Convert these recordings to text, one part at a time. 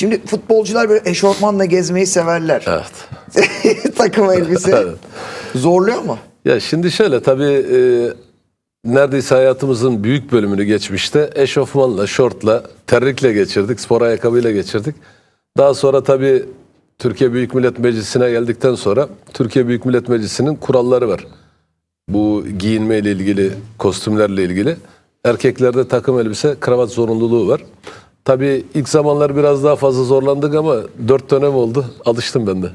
Şimdi futbolcular böyle eşofmanla gezmeyi severler. Evet. Takım elbise. Evet. Zorluyor mu? Ya şimdi şöyle tabii e, neredeyse hayatımızın büyük bölümünü geçmişte eşofmanla, şortla, terlikle geçirdik, spor ayakkabıyla geçirdik. Daha sonra tabii Türkiye Büyük Millet Meclisi'ne geldikten sonra Türkiye Büyük Millet Meclisi'nin kuralları var. Bu giyinmeyle ilgili, kostümlerle ilgili. Erkeklerde takım elbise, kravat zorunluluğu var. Tabii ilk zamanlar biraz daha fazla zorlandık ama dört dönem oldu. Alıştım ben de.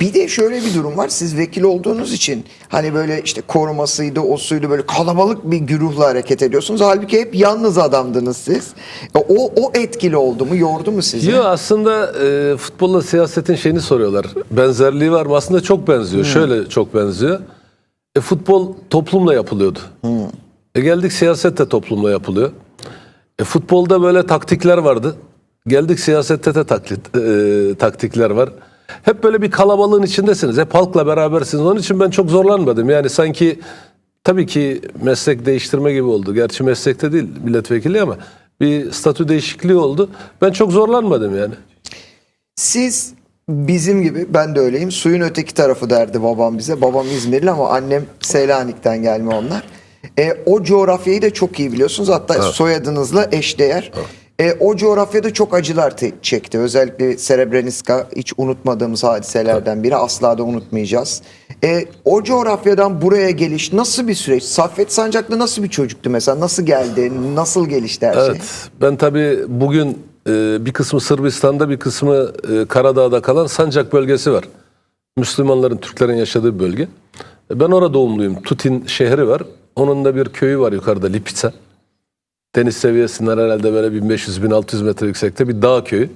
Bir de şöyle bir durum var. Siz vekil olduğunuz için hani böyle işte korumasıydı, o suydu böyle kalabalık bir güruhla hareket ediyorsunuz. Halbuki hep yalnız adamdınız siz. E, O, o etkili oldu mu, yordu mu sizi? Yok aslında e, futbolla siyasetin şeyini soruyorlar. Benzerliği var mı? Aslında çok benziyor. Şöyle çok benziyor. E, futbol toplumla yapılıyordu. E, geldik siyaset de toplumla yapılıyor. E, futbolda böyle taktikler vardı. Geldik siyasette de taklit, e, taktikler var. Hep böyle bir kalabalığın içindesiniz. Hep halkla berabersiniz. Onun için ben çok zorlanmadım. Yani sanki tabii ki meslek değiştirme gibi oldu. Gerçi meslekte değil milletvekili ama bir statü değişikliği oldu. Ben çok zorlanmadım yani. Siz bizim gibi ben de öyleyim. Suyun öteki tarafı derdi babam bize. Babam İzmirli ama annem Selanik'ten gelme onlar. E, o coğrafyayı da çok iyi biliyorsunuz. Hatta soyadınızla eşdeğer. E, o coğrafyada çok acılar çekti. Özellikle Srebrenica hiç unutmadığımız hadiselerden biri. Asla da unutmayacağız. E, o coğrafyadan buraya geliş nasıl bir süreç? Saffet Sancaklı nasıl bir çocuktu mesela? Nasıl geldi? Nasıl gelişti her şey? Evet. Ben tabii bugün e, bir kısmı Sırbistan'da bir kısmı e, Karadağ'da kalan Sancak bölgesi var. Müslümanların, Türklerin yaşadığı bölge. Ben orada doğumluyum. Tutin şehri var. Onun da bir köyü var yukarıda Lipica. Deniz seviyesinden herhalde böyle 1500-1600 metre yüksekte bir dağ köyü.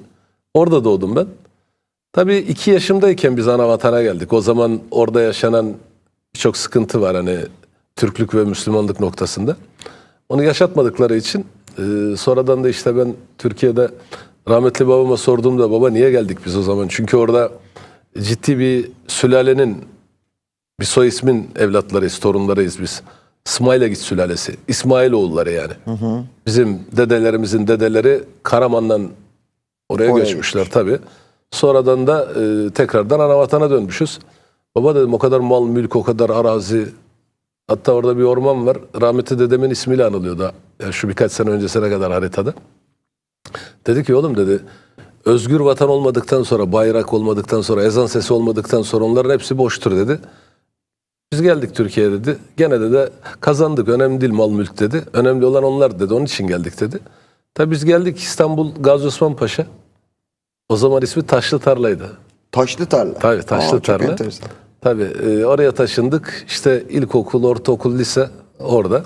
Orada doğdum ben. Tabii iki yaşımdayken biz ana vatana geldik. O zaman orada yaşanan birçok sıkıntı var hani Türklük ve Müslümanlık noktasında. Onu yaşatmadıkları için e, sonradan da işte ben Türkiye'de rahmetli babama sorduğumda baba niye geldik biz o zaman? Çünkü orada ciddi bir sülalenin bir soy ismin evlatlarıyız, torunlarıyız biz. İsmailagit sülalesi. İsmailoğulları yani. Bizim dedelerimizin dedeleri Karaman'dan oraya Oraya göçmüşler tabii. Sonradan da e, tekrardan anavatana dönmüşüz. Baba dedim o kadar mal, mülk, o kadar arazi. Hatta orada bir orman var. Rahmetli dedemin ismiyle anılıyordu. Yani şu birkaç sene öncesine kadar haritada. Dedi ki oğlum dedi özgür vatan olmadıktan sonra bayrak olmadıktan sonra ezan sesi olmadıktan sonra onların hepsi boştur dedi. Biz geldik Türkiye'ye dedi. Gene de de kazandık. Önemli değil mal mülk dedi. Önemli olan onlar dedi. Onun için geldik dedi. Tabii biz geldik İstanbul Gazi Osman Paşa. O zaman ismi Taşlı Tarla'ydı. Taşlı tarla. Tabii Taşlı Aa, Tarla. Tabii e, oraya taşındık. İşte ilkokul, ortaokul, lise orada.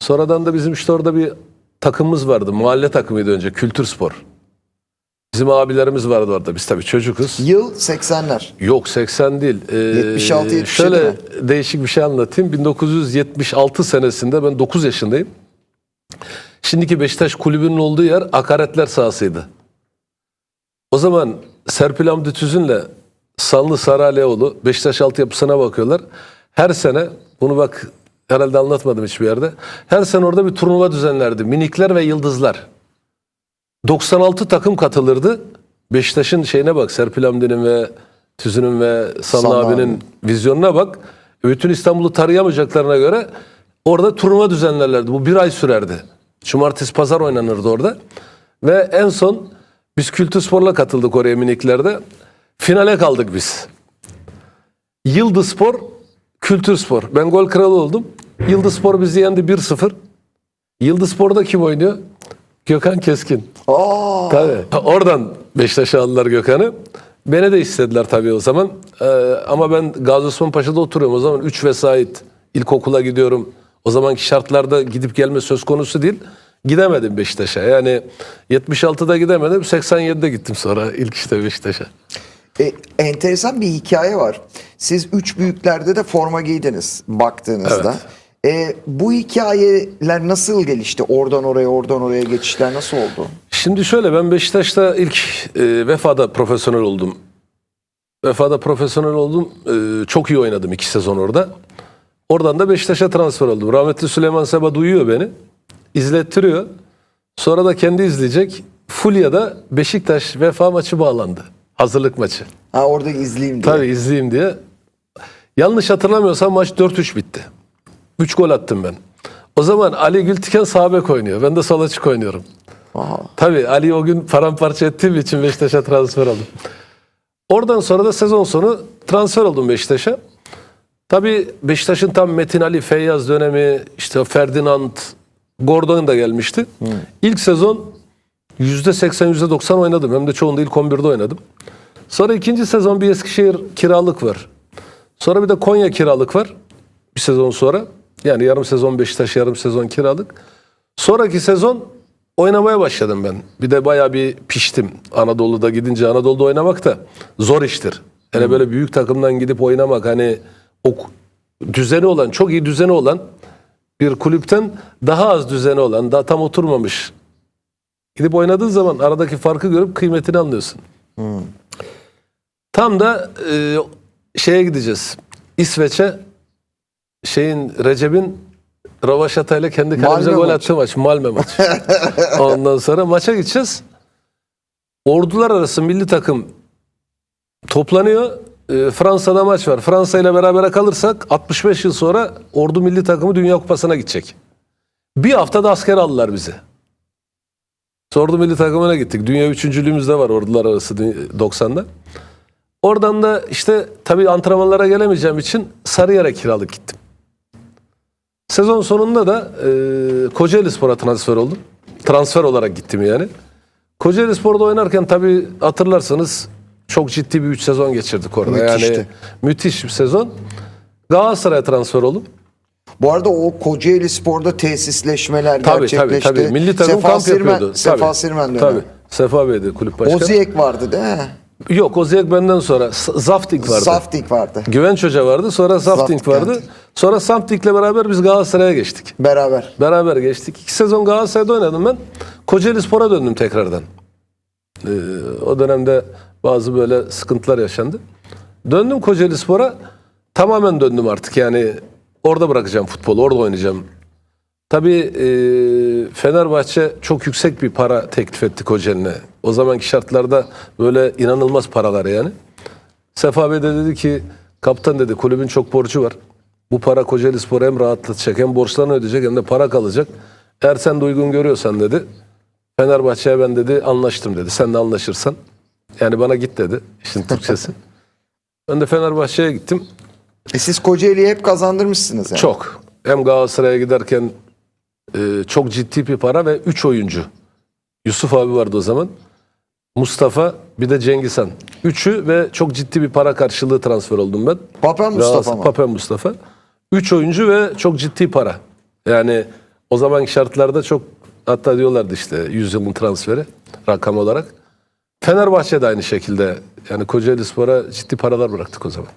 Sonradan da bizim işte orada bir takımımız vardı. Mahalle takımıydı önce. Kültür spor. Bizim abilerimiz vardı orada. Biz tabii çocukuz. Yıl 80'ler. Yok 80 değil. Ee, 76, 77 Şöyle mi? değişik bir şey anlatayım. 1976 senesinde ben 9 yaşındayım. Şimdiki Beşiktaş kulübünün olduğu yer akaretler sahasıydı. O zaman Serpil Hamdi Tüzün'le Sanlı Saraleoğlu Beşiktaş altyapısına bakıyorlar. Her sene bunu bak herhalde anlatmadım hiçbir yerde. Her sene orada bir turnuva düzenlerdi. Minikler ve yıldızlar. 96 takım katılırdı. Beşiktaş'ın şeyine bak Serpil Hamdi'nin ve Tüzün'ün ve Sanlı Sanlı abinin abinin. vizyonuna bak. Bütün İstanbul'u tarayamayacaklarına göre orada turnuva düzenlerlerdi. Bu bir ay sürerdi. Cumartesi pazar oynanırdı orada. Ve en son biz Kültür Spor'la katıldık oraya miniklerde. Finale kaldık biz. Yıldız Spor, Kültür Spor. Ben gol kralı oldum. Yıldız Spor bizi yendi 1-0. Yıldız Spor'da kim oynuyor? Gökhan Keskin. Aa, Tabii. Oradan Beşiktaş'a aldılar Gökhan'ı. Beni de istediler tabii o zaman. Ee, ama ben Gazi Osman Paşa'da oturuyorum. O zaman 3 vesait ilkokula gidiyorum. O zamanki şartlarda gidip gelme söz konusu değil. Gidemedim Beşiktaş'a. Yani 76'da gidemedim. 87'de gittim sonra ilk işte Beşiktaş'a. e, enteresan bir hikaye var. Siz üç büyüklerde de forma giydiniz baktığınızda. E, bu hikayeler nasıl gelişti? Oradan oraya, oradan oraya geçişler nasıl oldu? Şimdi şöyle ben Beşiktaş'ta ilk e, Vefa'da profesyonel oldum. Vefa'da profesyonel oldum. E, çok iyi oynadım iki sezon orada. Oradan da Beşiktaş'a transfer oldum. Rahmetli Süleyman Seba duyuyor beni. izlettiriyor. Sonra da kendi izleyecek. Fulya'da Beşiktaş vefa maçı bağlandı. Hazırlık maçı. Ha orada izleyeyim diye. Tabii izleyeyim diye. Yanlış hatırlamıyorsam maç 4-3 bitti. 3 gol attım ben. O zaman Ali Gültiken sağ bek oynuyor. Ben de sol açık oynuyorum. Aha. Tabii Ali o gün paramparça ettiğim için Beşiktaş'a transfer oldum. Oradan sonra da sezon sonu transfer oldum Beşiktaş'a. Tabii Beşiktaş'ın tam Metin Ali, Feyyaz dönemi, işte Ferdinand, Gordon da gelmişti. İlk sezon %80, %90 oynadım. Hem de çoğunda ilk 11'de oynadım. Sonra ikinci sezon bir Eskişehir kiralık var. Sonra bir de Konya kiralık var. Bir sezon sonra. Yani yarım sezon Beşiktaş, yarım sezon kiralık. Sonraki sezon oynamaya başladım ben. Bir de bayağı bir piştim. Anadolu'da gidince Anadolu'da oynamak da zor iştir. Hele böyle büyük takımdan gidip oynamak hani o düzeni olan, çok iyi düzeni olan bir kulüpten daha az düzeni olan, daha tam oturmamış. Gidip oynadığın zaman aradaki farkı görüp kıymetini anlıyorsun. Tam da e, şeye gideceğiz. İsveç'e şeyin Recep'in Ravaşata ile kendi kalemize gol attığı maç. Malmö maçı. Ondan sonra maça gideceğiz. Ordular arası milli takım toplanıyor. E, Fransa'da maç var. Fransa ile berabere kalırsak 65 yıl sonra Ordu milli takımı Dünya Kupası'na gidecek. Bir haftada asker aldılar bizi. Ordu milli takımına gittik. Dünya üçüncülüğümüz de var ordular arası dü- 90'da. Oradan da işte tabii antrenmanlara gelemeyeceğim için Sarıyer'e kiralık gittim. Sezon sonunda da e, Kocaeli Spor'a transfer oldum. Transfer olarak gittim yani. Kocaeli Spor'da oynarken tabii hatırlarsanız çok ciddi bir 3 sezon geçirdik orada. Yani Müthişti. müthiş bir sezon. Galatasaray'a transfer oldum. Bu arada o Kocaeli Spor'da tesisleşmeler Tabii tabii gerçekleşti. tabii. Milli takım Sefa kamp Sirmen, yapıyordu. Sefa tabii. Sirmen dönemi. Tabii. Sefa Bey'di kulüp başkanı. Oziyek vardı değil mi? Yok Oziyek benden sonra. Zaftik vardı. Saftik vardı. Güvenç Hoca vardı. Sonra Zaftik, vardı. evet. Sonra Zafting'le beraber biz Galatasaray'a geçtik. Beraber. Beraber geçtik. İki sezon Galatasaray'da oynadım ben. Kocaeli Spor'a döndüm tekrardan. Ee, o dönemde bazı böyle sıkıntılar yaşandı. Döndüm Kocaeli Spor'a. Tamamen döndüm artık yani. Orada bırakacağım futbolu, orada oynayacağım. Tabii e, Fenerbahçe çok yüksek bir para teklif etti Kocaeli'ne. O zamanki şartlarda böyle inanılmaz paralar yani. Sefa Bey de dedi ki kaptan dedi kulübün çok borcu var. Bu para Kocaeli Spor'u hem rahatlatacak hem borçlarını ödeyecek hem de para kalacak. Eğer sen de uygun görüyorsan dedi. Fenerbahçe'ye ben dedi anlaştım dedi. Sen de anlaşırsan. Yani bana git dedi işin Türkçesi. ben de Fenerbahçe'ye gittim. E siz Kocaeli'yi hep kazandırmışsınız yani. Çok. Hem Galatasaray'a giderken e, çok ciddi bir para ve 3 oyuncu. Yusuf abi vardı o zaman. Mustafa bir de Cengiz Han. Üçü ve çok ciddi bir para karşılığı transfer oldum ben. Papen Mustafa mı? Papen Mustafa. Üç oyuncu ve çok ciddi para. Yani o zamanki şartlarda çok hatta diyorlardı işte 100 yılın transferi rakam olarak. Fenerbahçe de aynı şekilde yani Kocaeli Spor'a ciddi paralar bıraktık o zaman.